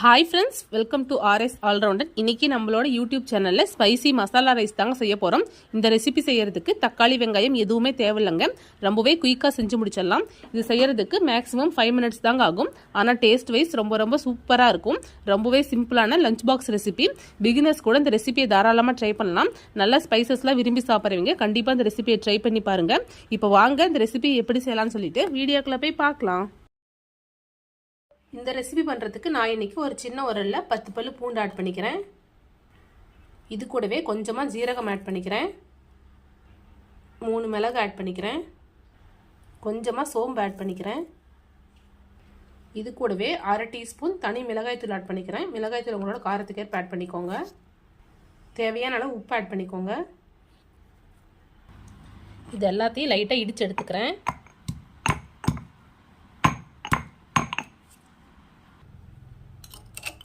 Hi friends welcome to RS all rounder இன்றைக்கி நம்மளோட YouTube சேனலில் ஸ்பைசி மசாலா ரைஸ் தாங்க செய்ய போகிறோம் இந்த ரெசிபி செய்கிறதுக்கு தக்காளி வெங்காயம் எதுவுமே தேவையில்லைங்க. ரொம்பவே குயிக்காக செஞ்சு முடிச்சிடலாம். இது செய்யறதுக்கு மேக்ஸிமம் ஃபைவ் மினிட்ஸ் தாங்க ஆகும். ஆனால் டேஸ்ட் வைஸ் ரொம்ப ரொம்ப சூப்பராக இருக்கும். ரொம்பவே சிம்பிளான லஞ்ச் பாக்ஸ் ரெசிபி பிகினர்ஸ் கூட இந்த ரெசிபியை தாராளமாக ட்ரை பண்ணலாம். நல்லா ஸ்பைசஸ்லாம் விரும்பி சாப்பிட்றவங்க கண்டிப்பாக இந்த ரெசிபியை ட்ரை பண்ணி பாருங்கள் இப்போ வாங்க இந்த ரெசிபி எப்படி செய்யலாம்னு சொல்லிட்டு வீடியோக்குள்ளே போய் பார்க்கலாம். இந்த ரெசிபி பண்ணுறதுக்கு நான் இன்னைக்கு ஒரு சின்ன உரலில் பத்து பல்லு பூண்டு ஆட் பண்ணிக்கிறேன். இது கூடவே கொஞ்சமாக ஜீரகம் ஆட் பண்ணிக்கிறேன். மூணு மிளகு ஆட் பண்ணிக்கிறேன். கொஞ்சமாக சோம்பு ஆட் பண்ணிக்கிறேன். இது கூடவே அரை டீஸ்பூன் தனி மிளகாய்த்தூள் ஆட் பண்ணிக்கிறேன். மிளகாய்த்தூள் உங்களோட காரத்துக்கேற்ப ஆட் பண்ணிக்கோங்க. தேவையான அளவு உப்பு ஆட் பண்ணிக்கோங்க. இது எல்லாத்தையும் லைட்டாக இடித்து எடுத்துக்கிறேன்.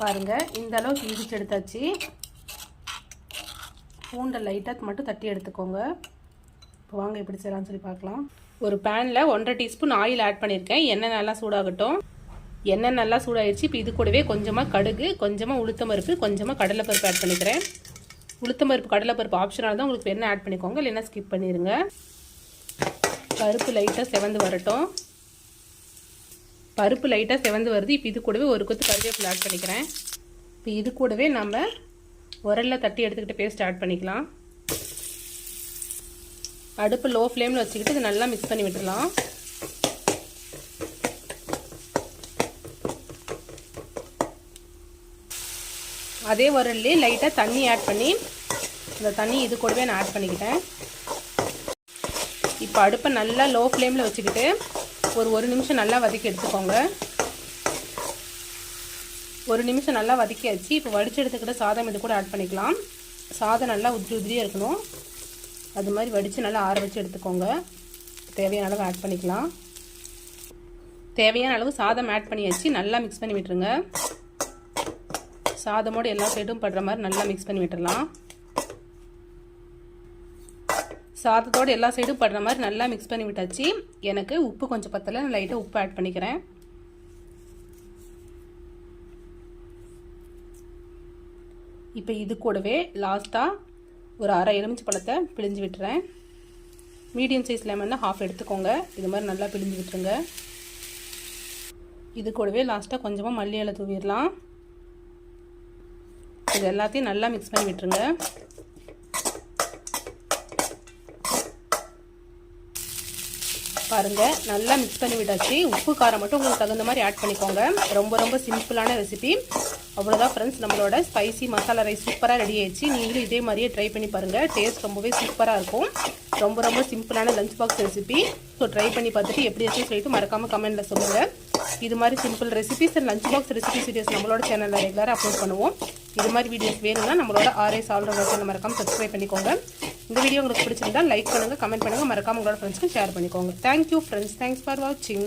பாருங்கள் இந்த அளவுக்கு இடிச்சு எடுத்தாச்சு. பூண்டை லைட்டாக மட்டும் தட்டி எடுத்துக்கோங்க. இப்போ வாங்க எப்படி செய்யலாம்னு சொல்லி பார்க்கலாம். ஒரு பேனில் ஒன்றரை டீஸ்பூன் ஆயில் ஆட் பண்ணியிருக்கேன். எண்ணெய் நல்லா சூடாகட்டும். எண்ணெய் நல்லா சூடாயிடுச்சு இப்போ இது கூடவே கொஞ்சமாக கடுகு கொஞ்சமாக உளுத்தம் பருப்பு கொஞ்சமாக கடலைப்பருப்பு ஆட் பண்ணிக்கிறேன். உளுத்தம்பருப்பு கடலைப்பருப்பு ஆப்ஷனாக தான் உங்களுக்கு எண்ணெய் ஆட் பண்ணிக்கோங்க. இல்லைன்னா ஸ்கிப் பண்ணிடுங்க பருப்பு லைட்டாக செவந்து வரட்டும். பருப்பு லைட்டாக செவந்து வருது. இப்போ இது கூடவே ஒரு கொத்து கருவேப்பிலை ஆட் பண்ணிக்கிறேன். இப்போ இது கூடவே நம்ம உரலில் தட்டி எடுத்துக்கிட்டு பேஸ்ட் ஆட் பண்ணிக்கலாம். அடுப்பு லோ ஃப்ளேமில் வச்சுக்கிட்டு இது நல்லா மிக்ஸ் பண்ணி விட்டுடலாம். அதே உரல்லே லைட்டாக தண்ணி ஆட் பண்ணி இந்த தண்ணி இது கூடவே நான் ஆட் பண்ணிக்கிட்டேன். இப்போ அடுப்பை நல்லா லோ ஃப்ளேமில் வச்சுக்கிட்டு ஒரு ஒரு நிமிஷம் நல்லா வதக்கி எடுத்துக்கோங்க. ஒரு நிமிஷம் நல்லா வதக்கியாச்சு இப்போ வடிச்சு எடுத்துக்கிட்ட சாதம் இது கூட ஆட் பண்ணிக்கலாம். சாதம் நல்லா உதிரி உதிரியாக இருக்கணும். அது மாதிரி வடித்து நல்லா ஆற வச்சு எடுத்துக்கோங்க. தேவையான அளவு ஆட் பண்ணிக்கலாம். தேவையான அளவு சாதம் ஆட் பண்ணியாச்சு. நல்லா மிக்ஸ் பண்ணி விட்டுருங்க. சாதமோடு எல்லா சைடும் படுற மாதிரி நல்லா மிக்ஸ் பண்ணி விட்டுடலாம் சாதத்தோடு எல்லா சைடும் படுற மாதிரி நல்லா மிக்ஸ் பண்ணி விட்டாச்சு. எனக்கு உப்பு கொஞ்சம் பத்தலை நான் லைட்டாக உப்பு ஆட் பண்ணிக்கிறேன். இப்போ இது கூடவே லாஸ்ட்டாக ஒரு அரை எலுமிச்சி பழத்தை பிழிஞ்சு விட்டுறேன். மீடியம் சைஸ் லெமன்னா ஹாஃப் எடுத்துக்கோங்க. இது மாதிரி நல்லா பிழிஞ்சு விட்டுருங்க. இது கூடவே லாஸ்ட்டாக கொஞ்சமாக மல்லி இலை தூவிடலாம். இது எல்லாத்தையும் நல்லா மிக்ஸ் பண்ணி விட்டுருங்க. பாருங்கள் நல்லா மிக்ஸ் பண்ணி விட்டாச்சு. உப்பு காரம் மட்டும் உங்களுக்கு தகுந்த மாதிரி ஆட் பண்ணிக்கோங்க. ரொம்ப ரொம்ப சிம்பிளான ரெசிபி அவ்வளோதான் ஃப்ரெண்ட்ஸ் நம்மளோட ஸ்பைசி மசாலா ரைஸ் சூப்பராக ரெடி ஆயிடுச்சு. நீங்களும் இதே மாதிரியே ட்ரை பண்ணி பாருங்கள் டேஸ்ட் ரொம்பவே சூப்பராக இருக்கும். ரொம்ப ரொம்ப சிம்பிளான lunch box recipe so try பண்ணி பார்த்துட்டு எப்படி இருக்குன்னு சொல்லிட்டு மறக்காமல் கமெண்ட்டில் சொல்லுங்கள் இது மாதிரி simple recipes and lunch box recipe videos நம்மளோட சேனலில் ரெகுலராக அப்லோட் பண்ணுவோம். இது மாதிரி வீடியோஸ் வேணும்னா நம்மளோட ஆர்எஸ் ஆல்ரவுண்டர் சேனல் மறக்காமல் சப்ஸ்கிரைப் பண்ணிக்கோங்க. இந்த வீடியோ உங்களுக்கு பிடிச்சிருந்தா லைக் பண்ணுங்கள் கமெண்ட் பண்ணுங்கள் மறக்காமல் உங்களோட ஃப்ரெண்ட்ஸ்க்கு ஷேர் பண்ணிக்கோங்க. தேங்க்யூ ஃப்ரெண்ட்ஸ் தேங்க்ஸ் ஃபார் வாட்சிங்